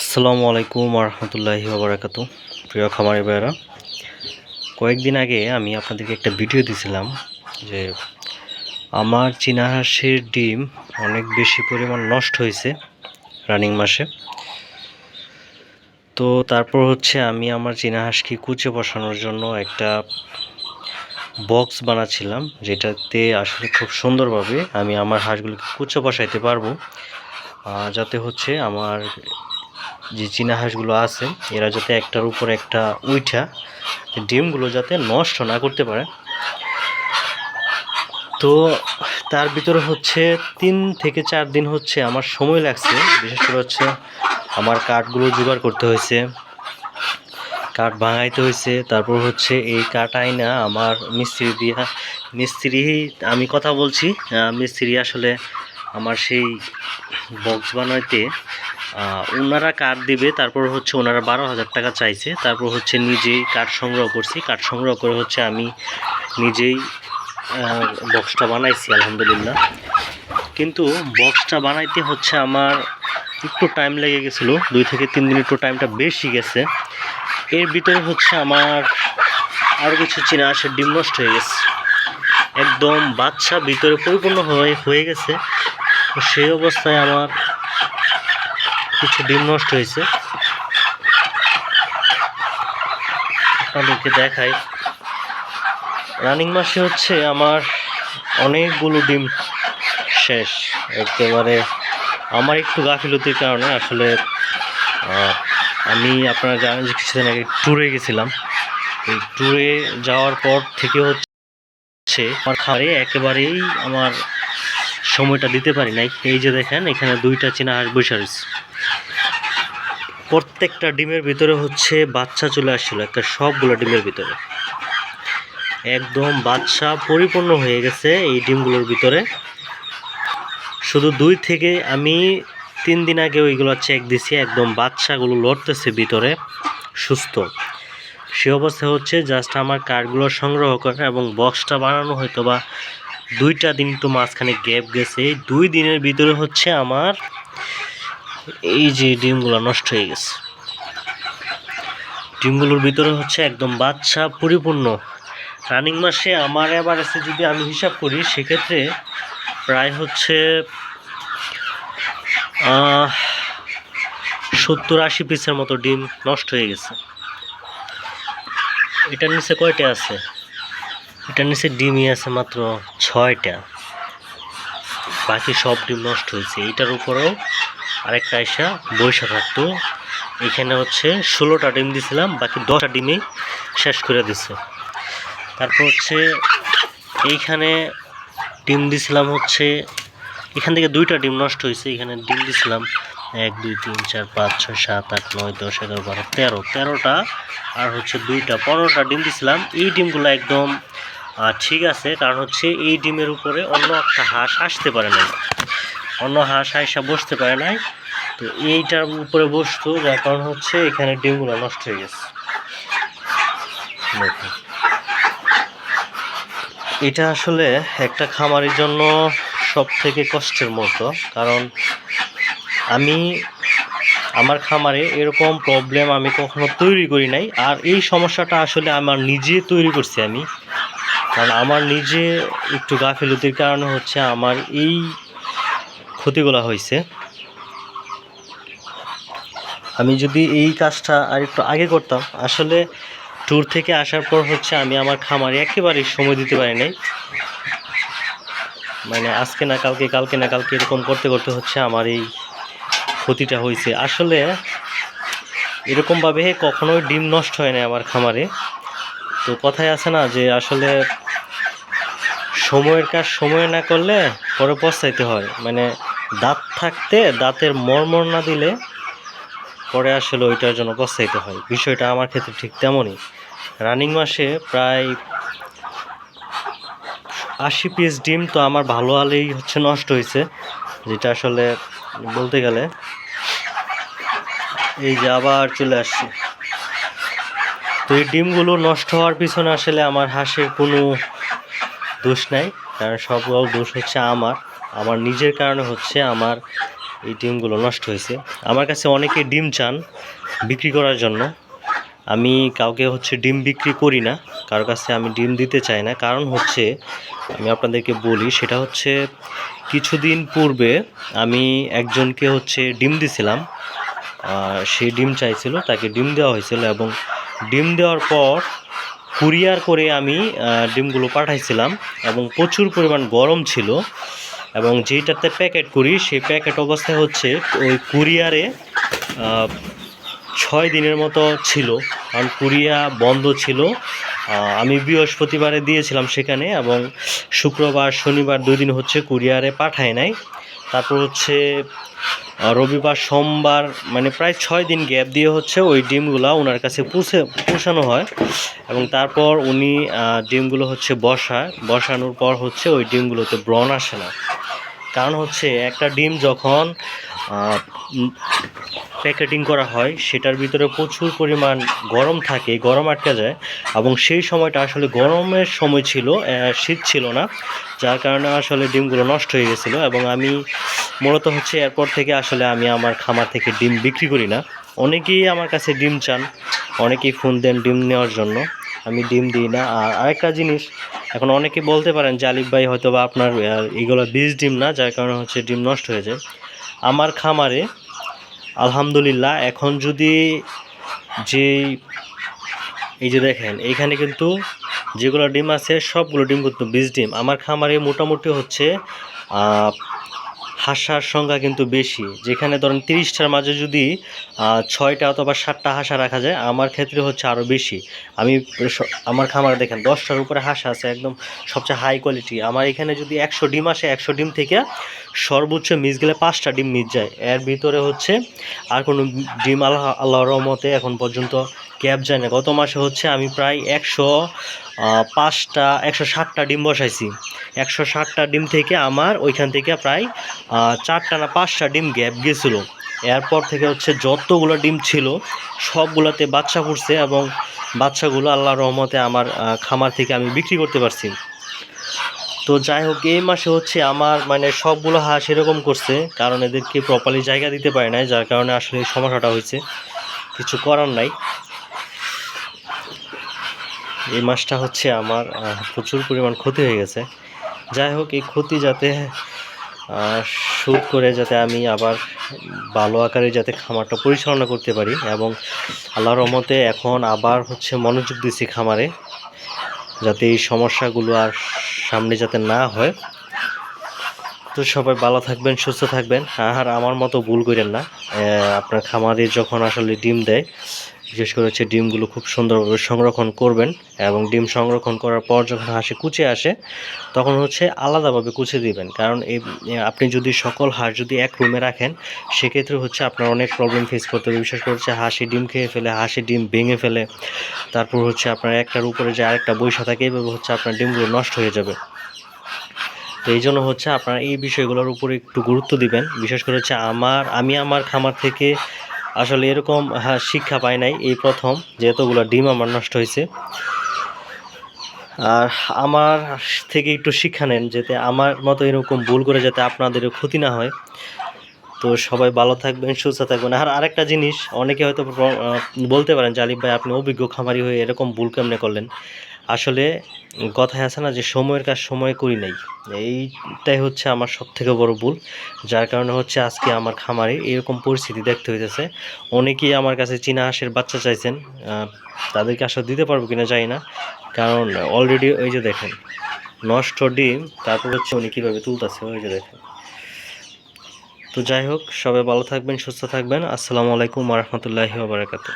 আসসালামু আলাইকুম রহমতুল্লাহি বারাকাত প্রিয় খামারি ভাইয়েরা, কয়েকদিন আগে আমি আপনাদেরকে একটা ভিডিও দিয়েছিলাম যে আমার চীনা হাঁসের ডিম অনেক বেশি পরিমাণ নষ্ট হয়েছে রানিং মাসে। তো তারপর হচ্ছে আমি আমার চীনা হাঁসকে কুচে বসানোর জন্য একটা বক্স বানাচ্ছিলাম যেটাতে আসলে খুব সুন্দরভাবে আমি আমার হাঁসগুলোকে কুচে বসাইতে পারব যাতে হচ্ছে আমার যে চীনা হাঁসগুলো আছে, এরা যাতে একটার উপর একটা উইঠা ডিমগুলো যাতে নষ্ট না করতে পারে। তো তার ভিতরে হচ্ছে তিন থেকে চার দিন হচ্ছে আমার সময় লাগছে, বিশেষ করে হচ্ছে আমার কাঠগুলো জোগাড় করতে হয়েছে, কাঠ ভাঙাইতে হয়েছে, তারপর হচ্ছে এই কাঠ আইনা আমার মিস্ত্রি দিয়া, মিস্ত্রি আমি কথা বলছি মিস্ত্রি আসলে আমার সেই বক্স বানাইতে ওনারা কাঠ দিবে, তারপর হচ্ছে ওনারা বারো হাজার টাকা চাইছে, তারপর হচ্ছে নিজেই কাঠ সংগ্রহ করছি। কাঠ সংগ্রহ করে হচ্ছে আমি নিজেই বক্সটা বানাইছি, আলহামদুলিল্লাহ। কিন্তু বক্সটা বানাইতে হচ্ছে আমার একটু টাইম লেগে গেছিল, দুই থেকে তিন দিন একটু টাইমটা বেশি গেছে। এর ভিতরে হচ্ছে আমার আরও কিছু চীনা আসে ডিম নষ্ট হয়ে গেছে। একদম বাচ্চা ভিতরে পরিপূর্ণ হয়ে হয়ে গেছে। সেই অবস্থায় আমার কিছু ডিম নষ্ট হয়েছে। আপনাদেরকে দেখাই। রানিং মাসে হচ্ছে আমার অনেকগুলো ডিম শেষ। একেবারে আমার একটু গাফিলতির কারণে আসলে আমি আপনারা জানেন যে কিছুদিন আগে ট্যুরে গেছিলাম। এই ট্যুরে যাওয়ার পর থেকে হচ্ছে, আমার খাবারে একেবারেই আমার সময়টা দিতে পারি নাই। এই যে দেখেন, এখানে দুইটা চীনা হাঁস বসে রয়েছে। প্রত্যেকটা ডিমের ভিতরে হচ্ছে বাচ্চা চলে আসছিল, একটা সবগুলো ডিমের ভিতরে। একদম বাচ্চা পরিপূর্ণ হয়ে গেছে এই ডিমগুলোর ভিতরে। শুধু দুই থেকে আমি তিন দিন আগে ওইগুলো চেক দিছি, একদম বাচ্চাগুলো লড়তেছে ভিতরে, সুস্থ। সে অবস্থা হচ্ছে জাস্ট আমার কার্ডগুলো সংগ্রহ করা এবং বক্সটা বানানো হয়তো বা দুইটা দিন তো মাঝখানে গ্যাপ গেছে। দুই দিনের ভিতরে হচ্ছে আমার এই যে ডিমগুলো নষ্ট হয়ে গেছে। ডিমগুলোর ভিতরে হচ্ছে একদম বাচ্চা পরিপূর্ণ। রানিং মাসে আমার এবার আছে যদি আমি হিসাব করি, সেক্ষেত্রে প্রায় হচ্ছে সত্তর আশি পিসের মতো ডিম নষ্ট হয়ে গেছে। এটার নিচে কয়টা আছে? এটার নিচে ডিমই আছে মাত্র ছয়টা। বাকি সব ডিম নষ্ট হয়েছে। এইটার উপরেও আরেকটা এসা বৈশা থাকতো। এখানে হচ্ছে ষোলোটা ডিম দিছিলাম, বাকি দশটা ডিমেই শেষ করে দিছে। তারপর হচ্ছে এইখানে ডিম দিছিলাম হচ্ছে, এখান থেকে দুইটা ডিম নষ্ট হয়েছে। এখানে ডিম দিছিলাম এক, দুই, তিন, চার, পাঁচ, ছয়, সাত, আট, নয়, দশ, এগারো, বারো, তেরো। তেরোটা আর হচ্ছে দুইটা। পনেরোটা ডিম দিছিলাম। এই ডিমগুলো একদম ঠিক আছে। কারণ হচ্ছে এই ডিমের উপরে অন্য একটা হাঁস আসতে পারে নাই। অন্য হাঁস আইসা বসতে পারে নাই। তো এইটার উপরে বসতো, যার কারণ হচ্ছে এখানে ডিমগুলো নষ্ট হয়ে গেছে। এটা আসলে একটা খামারের জন্য সব থেকে কষ্টের মতো। কারণ আমি আমার খামারে এরকম প্রবলেম আমি কখনো তৈরি করি নাই। আর এই সমস্যাটা আসলে আমার নিজে তৈরি করছি আমি। কারণ আমার নিজে একটু গাফিলতির কারণে হচ্ছে আমার এই ক্ষতিগুলো হয়েছে। আমি যদি এই কাজটা আর একটু আগে করতাম, আসলে ট্যুর থেকে আসার পর হচ্ছে আমি আমার খামারে একেবারেই সময় দিতে পারি নাই। মানে আজকে না কালকে কালকে না কালকে এরকম করতে করতে হচ্ছে আমার এই ক্ষতিটা হয়েছে। আসলে এরকমভাবে কখনোই ডিম নষ্ট হয় না আমার খামারে। তো কথায় আছে না যে আসলে সময়ের কাজ সময় না করলে পরে পস্তাইতে হয়। মানে দাঁত থাকতে দাঁতের মর্মর না দিলে পরে আসলে ওইটার জন্য পস্তাইতে হয়। বিষয়টা আমার ক্ষেত্রে ঠিক তেমনই। রানিং মাসে প্রায় আশি পিস ডিম তো আমার ভালো আলেই হচ্ছে নষ্ট হয়েছে। যেটা আসলে বলতে গেলে এই যে আবার চলে আসছে। তো এই ডিমগুলো নষ্ট হওয়ার পিছনে আসলে আমার হাঁসের কোনো দোষ নাই, কারণ সবগুলো দোষ হচ্ছে আমার। আমার নিজের কারণে হচ্ছে আমার এই ডিমগুলো নষ্ট হয়েছে। আমার কাছে অনেকে ডিম চান বিক্রি করার জন্য। আমি কাউকে হচ্ছে ডিম বিক্রি করি না কারোর কাছে আমি ডিম দিতে চাই না। কারণ হচ্ছে, আমি আপনাদেরকে বলি, সেটা হচ্ছে কিছুদিন পূর্বে আমি একজনকে হচ্ছে ডিম দিছিলাম। সে ডিম চাইছিল, তাকে ডিম দেওয়া হয়েছিল এবং ডিম দেওয়ার পর কুরিয়ার করে আমি ডিমগুলো পাঠাইছিলাম এবং প্রচুর পরিমাণ গরম ছিল এবং যেটাতে প্যাকেট করি, সেই প্যাকেট অবস্থায় হচ্ছে ওই কুরিয়ারে ছয় দিনের মতো ছিল। কারণ কুরিয়া বন্ধ ছিল। আমি বৃহস্পতিবারে দিয়েছিলাম সেখানে এবং শুক্রবার, শনিবার দুই দিন হচ্ছে কুরিয়ারে পাঠায় নাই। তারপর হচ্ছে রবিবার সোমবার মানে প্রায় ছয় দিন গ্যাপ দিয়ে হচ্ছে ওই ডিমগুলো ওনার কাছে পুষে পুষানো হয়। এবং তারপর উনি ডিমগুলো হচ্ছে বসায়। বসানোর পর হচ্ছে ওই ডিমগুলোতে ব্রণ আসে না। কারণ হচ্ছে একটা ডিম যখন প্যাকেটিং করা হয়, সেটার ভিতরে প্রচুর পরিমাণ গরম থাকে, গরম আটকে যায় এবং সেই সময়টা আসলে গরমের সময় ছিল শীত ছিল না, যার কারণে আসলে ডিমগুলো নষ্ট হয়ে গেছিল এবং আমি মূলত হচ্ছে এরপর থেকে আসলে আমি আমার খামার থেকে ডিম বিক্রি করি না। অনেকেই আমার কাছে ডিম চান, অনেকেই ফোন দেন ডিম নেওয়ার জন্য। আমি ডিম দিই না। আর আরেকটা জিনিস, এখন অনেকে বলতে পারেন যে আলিফ ভাই হয়তো বা আপনার এগুলো বীজ ডিম না, যার কারণে হচ্ছে ডিম নষ্ট হয়ে যায়। আমার খামারে, আলহামদুলিল্লাহ, এখন যদি যে, এই যে দেখেন এইখানে কিন্তু যেগুলো ডিম আছে, সবগুলো ডিম কিন্তু বীজ ডিম। আমার খামারে মোটামুটি হচ্ছে হাঁসার সংখ্যা কিন্তু বেশি। যেখানে ধরেন তিরিশটার মাঝে যদি ছয়টা অথবা সাতটা হাসা রাখা যায়, আমার ক্ষেত্রে হচ্ছে আরও বেশি। আমি আমার খামারে দেখেন, দশটার উপরে হাসা আছে একদম সবচেয়ে হাই কোয়ালিটি আমার এখানে যদি একশো ডিম আসে, একশো ডিম থেকে সর্বোচ্চ মিস গেলে পাঁচটা ডিম মিস যায়। এর ভিতরে হচ্ছে আর কোনো ডিম আল্লাহ, আল্লাহর রহমতে এখন পর্যন্ত ক্যাব যায় না গত মাসে হচ্ছে আমি প্রায় একশো পাঁচটা, একশো ষাটটা ডিম বসাইছি। একশো ষাটটা ডিম থেকে আমার ওইখান থেকে প্রায় চারটা না পাঁচটা ডিম গ্যাপ গেছিল। এরপর থেকে হচ্ছে যতগুলো ডিম ছিল, সবগুলোতে বাচ্চা ফুটছে এবং বাচ্চাগুলো আল্লাহ রহমতে আমার খামার থেকে আমি বিক্রি করতে পারছি। তো যাই হোক, এই মাসে হচ্ছে আমার মানে সবগুলো হাঁস এরকম করছে, কারণ এদেরকে প্রপারলি জায়গা দিতে পারে নাই, যার কারণে আসলে সমস্যাটা হয়েছে। কিছু করার নাই। এই মাসটা হচ্ছে আমার প্রচুর পরিমাণ ক্ষতি হয়ে গেছে। যাই হোক, এই ক্ষতি যাতে শোধ করে যাতে আমি আবার ভালো আকারে যাতে খামারটা পরিচালনা করতে পারি এবং আল্লাহর রহমতে এখন আবার হচ্ছে মনোযোগ দিচ্ছি খামারে, যাতে এই সমস্যাগুলো আর সামনে যাতে না হয়। তো সবাই ভালো থাকবেন, সুস্থ থাকবেন। আর আমার মতো ভুল করেন না। আপনার খামারে যখন আসলে ডিম দেয় বিশেষ করে হচ্ছে ডিমগুলো খুব সুন্দরভাবে সংরক্ষণ করবেন এবং ডিম সংরক্ষণ করার পর যখন হাঁসে কুচে আসে, তখন হচ্ছে আলাদাভাবে কুচে দিবেন। কারণ এই আপনি যদি সকল হাঁস যদি এক রুমে রাখেন, সেক্ষেত্রে হচ্ছে আপনার অনেক প্রবলেম ফেস করতে হবে। বিশেষ করে হচ্ছে হাঁসি ডিম খেয়ে ফেলে, হাঁসি ডিম ভেঙে ফেলে, তারপর হচ্ছে আপনার একটার উপরে যে আরেকটা বৈশা থাকে এইভাবে হচ্ছে আপনার ডিমগুলো নষ্ট হয়ে যাবে। তো এই জন্য হচ্ছে আপনারা এই বিষয়গুলোর উপরে একটু গুরুত্ব দিবেন। বিশেষ করে হচ্ছে আমার, আমি আমার খামার থেকে আসলে এরকম হ্যাঁ, শিক্ষা পাই নাই এই প্রথম যে এতগুলো ডিম আমার নষ্ট হয়েছে আর আমার থেকে একটু শিক্ষা নেন যাতে আমার মতো এরকম ভুল করে যাতে আপনাদেরও ক্ষতি না হয়। তো সবাই ভালো থাকবেন সুস্থ থাকবেন। আর আরেকটা জিনিস অনেকে হয়তো বলতে পারেন যে আলিফ ভাই আপনি অভিজ্ঞ খামারি হয়ে এরকম ভুল কেমনে করলেন? আসলে কথায় আছে না যে সময়ের কাজ সময় করি নাই। এইটাই হচ্ছে আমার সব থেকে বড় ভুল, যার কারণে হচ্ছে আজকে আমার খামারে এরকম পরিস্থিতি দেখতে হইতেছে। অনেকেই আমার কাছে চীনা হাঁসের বাচ্চা চাইছেন তাদেরকে আসলে দিতে পারব কিনা জানি না। কারণ অলরেডি ওই যে দেখেন, নষ্ট ডিম, তারপর হচ্ছে উনি কীভাবে তুলতেছে, ওই যে দেখেন। তো যাই হোক, সবাই ভালো থাকবেন, সুস্থ থাকবেন। আসসালামু আলাইকুম রহমতুল্লাহি বারাকাতু